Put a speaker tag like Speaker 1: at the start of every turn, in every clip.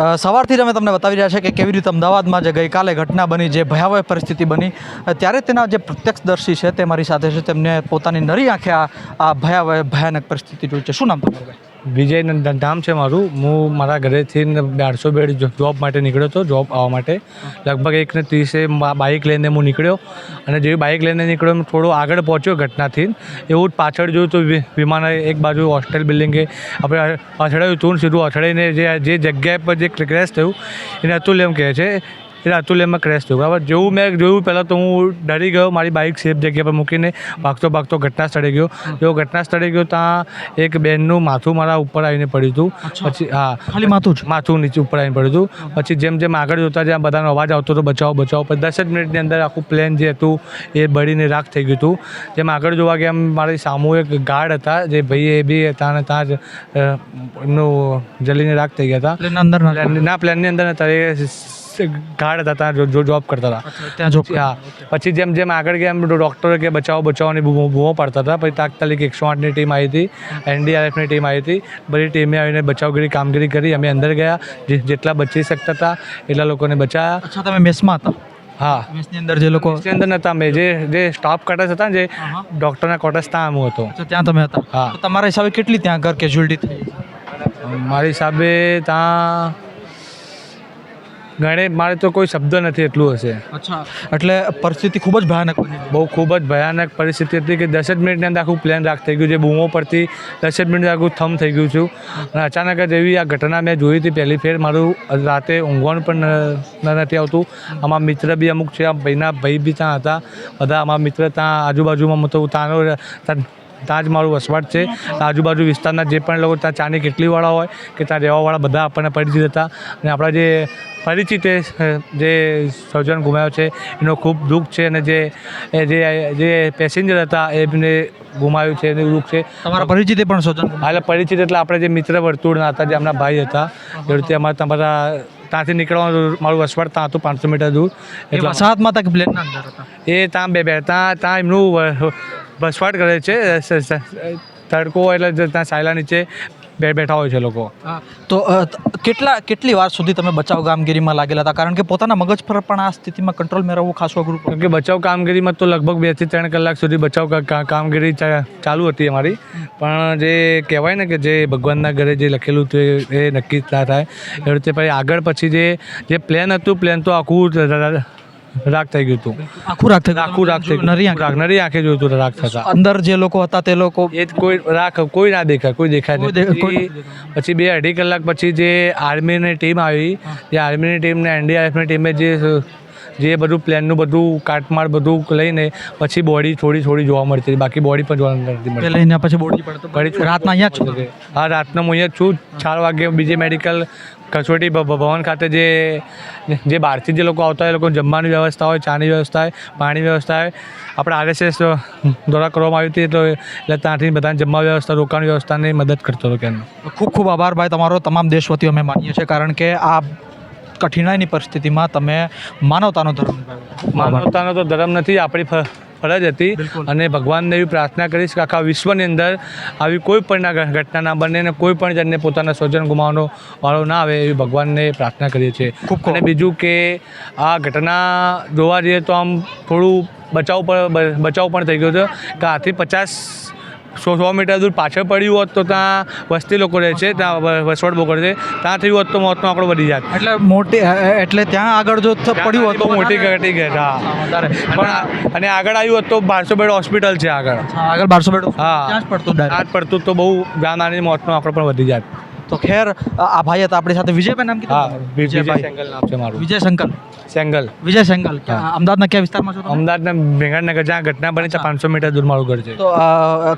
Speaker 1: સવારથી જ અમે તમને બતાવી રહ્યા છે કે કેવી રીતે અમદાવાદમાં જે ગઈકાલે ઘટના બની, જે ભયાવહ પરિસ્થિતિ બની ત્યારે તેના જે પ્રત્યક્ષદર્શી છે તે મારી સાથે છે, તેમને પોતાની નરી આંખે આ આ ભયાવહ, ભયાનક પરિસ્થિતિ જોઈ છે. શું નામ તમારું ભાઈ
Speaker 2: વિજય નંદન ધામ છે મારું. હું મારા ઘરેથી બારસો બેડ જોબ માટે નીકળ્યો હતો જોબ આવવા માટે. લગભગ એકને ત્રીસે બાઇક લઈને હું નીકળ્યો. અને જેવી બાઇક લઈને નીકળ્યો, હું થોડો આગળ પહોંચ્યો ઘટનાથી. એવું પાછળ જોયું તો વિમાન એક બાજુ હોસ્ટેલ બિલ્ડિંગે આપણે અથડાયું ને સીધું અથડાઈને જે જે જગ્યા પર જે ક્રેશ થયું, એને અતુલ એમ કહે છે એટલે અતુલ એમાં ક્રેશ થયું. બરાબર જેવું મેં જોયું પહેલાં તો હું ડરી ગયો મારી બાઇક સેફ જગ્યા પર મૂકીને ભાગતો ભાગતો ઘટના સ્થળે ગયો. જેવો ઘટના સ્થળે ગયો ત્યાં એક બેનનું માથું મારા ઉપર આવીને પડ્યું હતું. પછી હા.
Speaker 1: ખાલી માથું જ?
Speaker 2: માથું નીચે ઉપર આવીને પડ્યું હતું. પછી જેમ જેમ આગળ જોતા જ્યાં બધાનો અવાજ આવતો હતો બચાવો બચાવો પછી દસ જ મિનિટની અંદર આખું પ્લેન જે હતું એ બળીને રાખ થઈ ગયું હતું. જેમ આગળ જોવા ગયા એમ મારી સામુ એક ગાર્ડ હતા જે ભાઈ એ બી હતા અને ત્યાં જ એમનું જલીને રાખ થઈ ગયા હતા.
Speaker 1: ના
Speaker 2: પ્લેનની અંદર હતા. એ ગાર્ડ હતા ત્યાં જો- જોબ કરતા હતા
Speaker 1: ત્યાં જોબ
Speaker 2: હા પછી જેમ જેમ આગળ ગયા એમ ડૉક્ટરો કે બચાવો બચાવવાની બૂમો પાડતા હતા. પછી તાત્કાલિક એકસો આઠની ટીમ આવી હતી એનડીઆરએફની ટીમ આવી હતી. બધી ટીમે આવીને બચાવગીરી કામગીરી કરી. અમે અંદર ગયા જેટલા બચી શકતા હતા એટલા લોકોને બચાવ્યા
Speaker 1: અચ્છા તમે મેસમાં હતા?
Speaker 2: હા.
Speaker 1: મેસની અંદર જે લોકો
Speaker 2: મેસની અંદર નહોતા અમે જે જે સ્ટાફ ક્વાર્ટર્સ હતા જે ડૉક્ટરના ક્વાર્ટર્સ ત્યાં હું હતો.
Speaker 1: ત્યાં તમે હતા?
Speaker 2: હા.
Speaker 1: તમારા હિસાબે કેટલી ત્યાં ઘર કેજ્યુઅલિટી થઈ?
Speaker 2: મારી હિસાબે ત્યાં ગણે મારે તો કોઈ શબ્દ નથી એટલું હશે.
Speaker 1: અચ્છા. એટલે પરિસ્થિતિ ખૂબ જ ભયાનક
Speaker 2: બહુ ખૂબ જ ભયાનક પરિસ્થિતિ હતી કે દસ જ મિનિટની અંદર આખું પ્લેન રાખ થઈ ગયું છે બૂમો પરથી દસ જ મિનિટ આખું થમ થઈ ગયું છું. અને અચાનક જ એવી આ ઘટના મેં જોઈ હતી પહેલી ફેર. મારું રાતે ઊંઘવાનું પણ નથી આવતું. આમાં મિત્ર બી અમુક છે આ ભાઈના ભાઈ બી ત્યાં હતા. બધા અમારા મિત્ર ત્યાં આજુબાજુમાં તો ત્યાંનો ત્યાં જ મારું વસવાટ છે. આજુબાજુ વિસ્તારના જે પણ લોકો ત્યાં ચાની કેટલીવાળા હોય કે ત્યાં રહેવાવાળા બધા આપણને પરિચિત હતા. અને આપણા જે પરિચિત જે સર્જન ગુમાવ્યો છે એનો ખૂબ દુઃખ છે અને જે એ જે જે પેસેન્જર હતા એમને ગુમાવ્યું છે એનું દુઃખ છે.
Speaker 1: તમારા પરિચિતે પણ
Speaker 2: સર્જન એટલે પરિચિત એટલે આપણે જે મિત્ર વર્તુળના હતા જે એમના ભાઈ હતા એ રીતે અમારા તમારા ત્યાંથી નીકળવાનું મારું વસવાટ ત્યાં હતું પાંચસો મીટર દૂર.
Speaker 1: એટલે વસાહતમાં હતા કે પ્લેનના અંદર હતા?
Speaker 2: એ ત્યાં બે બે ત્યાં ત્યાં એમનું વસવાટ કરે છે. તડકો એટલે ત્યાં સાયલા નીચે બે બેઠા હોય છે લોકો.
Speaker 1: તો કેટલા કેટલી વાર સુધી તમે બચાવ કામગીરીમાં લાગેલા હતા? કારણ કે પોતાના મગજ પર પણ આ સ્થિતિમાં કંટ્રોલ મેળવવું ખાસ અઘરું
Speaker 2: કેમ કે બચાવ કામગીરીમાં તો લગભગ બેથી ત્રણ કલાક સુધી બચાવ કામગીરી ચાલુ હતી અમારી. પણ જે કહેવાય ને કે જે ભગવાનના ઘરે જે લખેલું હતું એ નક્કી ના થાય. એ રીતે પછી આગળ પછી જે જે પ્લેન હતું પ્લેન તો આખું ર- ર- રાખ થઈ ગયું હતું.
Speaker 1: આખું રાખ થઈ
Speaker 2: આખું રાખ થઈ
Speaker 1: નરી
Speaker 2: રાખ નરી આંખે જોયું હતું રાખ થતા.
Speaker 1: અંદર જે લોકો હતા તે લોકો
Speaker 2: એ કોઈ રાખ કોઈ ના દેખાય કોઈ દેખાય નહીં. પછી- બે અઢી કલાક પછી જે આર્મીની ટીમ આવી જે આર્મીની ટીમને એનડીઆરએફની ટીમે જે જે બધું પ્લેનનું બધું કાટમાળ બધું લઈને પછી બોડી થોડી થોડી જોવા મળતી હતી. બાકી બોડી પણ જોવા નથી મળતી.
Speaker 1: લઈને પછી બોડી
Speaker 2: પડતો
Speaker 1: રાતના અહીંયા છો?
Speaker 2: હા રાતના હું અહીંયા છું. ચાર વાગે બીજે મેડિકલ કસોટી ભવન ખાતે જે જે બહારથી જે લોકો આવતા હોય એ લોકોને જમવાની વ્યવસ્થા હોય ચાની વ્યવસ્થા હોય પાણી વ્યવસ્થા હોય. આપણે આરએસએસ દ્વારા કરવામાં આવી હતી તો એટલે ત્યાંથી બધાને જમવા વ્યવસ્થા રોકાણ વ્યવસ્થાની મદદ કરતો હતો કેમ
Speaker 1: ખૂબ ખૂબ આભાર ભાઈ તમારો તમામ દેશવતીઓ અમે માનીએ છીએ કારણ કે આ કઠિનાઈની પરિસ્થિતિમાં તમે માનવતાનો ધર્મ
Speaker 2: માનવતાનો તો ધર્મ નથી આપણી ફરજ હતી અને ભગવાનને એવી પ્રાર્થના કરીશ કે આખા વિશ્વની અંદર આવી કોઈ પણ ઘટના ના બને અને કોઈ પણ જણને પોતાના સ્વજન ગુમાવવાનો વાળો ના આવે એવી ભગવાનને પ્રાર્થના કરીએ છીએ.
Speaker 1: ખૂબ
Speaker 2: અને બીજું કે આ ઘટના જોવા જઈએ તો આમ થોડું બચાવ પણ બચાવ પણ થઈ ગયો છે કે આથી પચાસ સો સો મીટર દૂર પાછળ પડ્યું હોત તો ત્યાં વસ્તી લોકો રહે છે ત્યાં વસવાટ બહુ કરે છે ત્યાં થયું હોત તો મોતનો આંકડો વધી જાત.
Speaker 1: એટલે મોટી એટલે ત્યાં આગળ જો પડ્યું હોત તો
Speaker 2: મોટી ઘટી ગઈ હા. પણ અને આગળ આવ્યું હોત તો બારસો બેડ હોસ્પિટલ છે આગળ.
Speaker 1: આગળ બારસો બેડ
Speaker 2: હા.
Speaker 1: પડતું
Speaker 2: પડતું તો બહુ જાનહાની મોતનો આંકડો પણ વધી જાત.
Speaker 1: તો ખેર આ ભાઈ હતા આપણી સાથે વિજયભાઈ નામ કીધું?
Speaker 2: વિજય
Speaker 1: વિજયભાઈ.
Speaker 2: સેંગલ નામ છે મારું.
Speaker 1: વિજય શંકર
Speaker 2: સેંગલ.
Speaker 1: વિજય સેંગલ અમદાવાદના કયા વિસ્તારમાં છો
Speaker 2: અમદાવાદના ભેંગાનગર જ્યાં ઘટના બની છે પાંચસો મીટર દૂર મારું ઘર છે.
Speaker 1: તો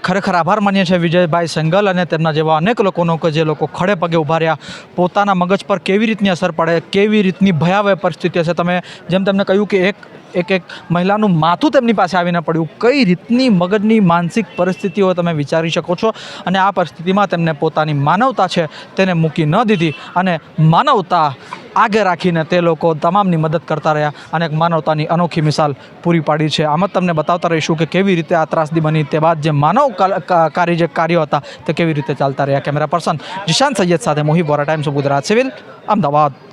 Speaker 1: ખરેખર આભાર માનીએ છીએ વિજયભાઈ સંગલ અને તેમના જેવા અનેક લોકોનો કે જે લોકો ખડે પગે ઊભા રહ્યા. પોતાના મગજ પર કેવી રીતની અસર પડે કેવી રીતની ભયાવહ પરિસ્થિતિ હશે? તમે જેમ તમને કહ્યું કે એક એક એક મહિલાનું માથું તેમની પાસે આવીને પડ્યું. કઈ રીતની મગજની માનસિક પરિસ્થિતિઓ તમે વિચારી શકો છો? અને આ પરિસ્થિતિમાં તેમને પોતાની માનવતા છે તેને મૂકી ન દીધી. અને માનવતા આગે રાખીને તે લોકો તમામની મદદ કરતા રહ્યા અને એક માનવતાની અનોખી મિસાલ પૂરી પાડી છે. આમ જ તમને બતાવતા રહીશું કે કેવી રીતે આ ત્રાસદી બની. તે બાદ જે માનવ કાર્ય જે કાર્યો હતા તે કેવી રીતે ચાલતા રહ્યા. કેમેરા પર્સન જીશાન સૈયદ સાથે Mohi Bora Times of Gujarat civil, Ahmedabad.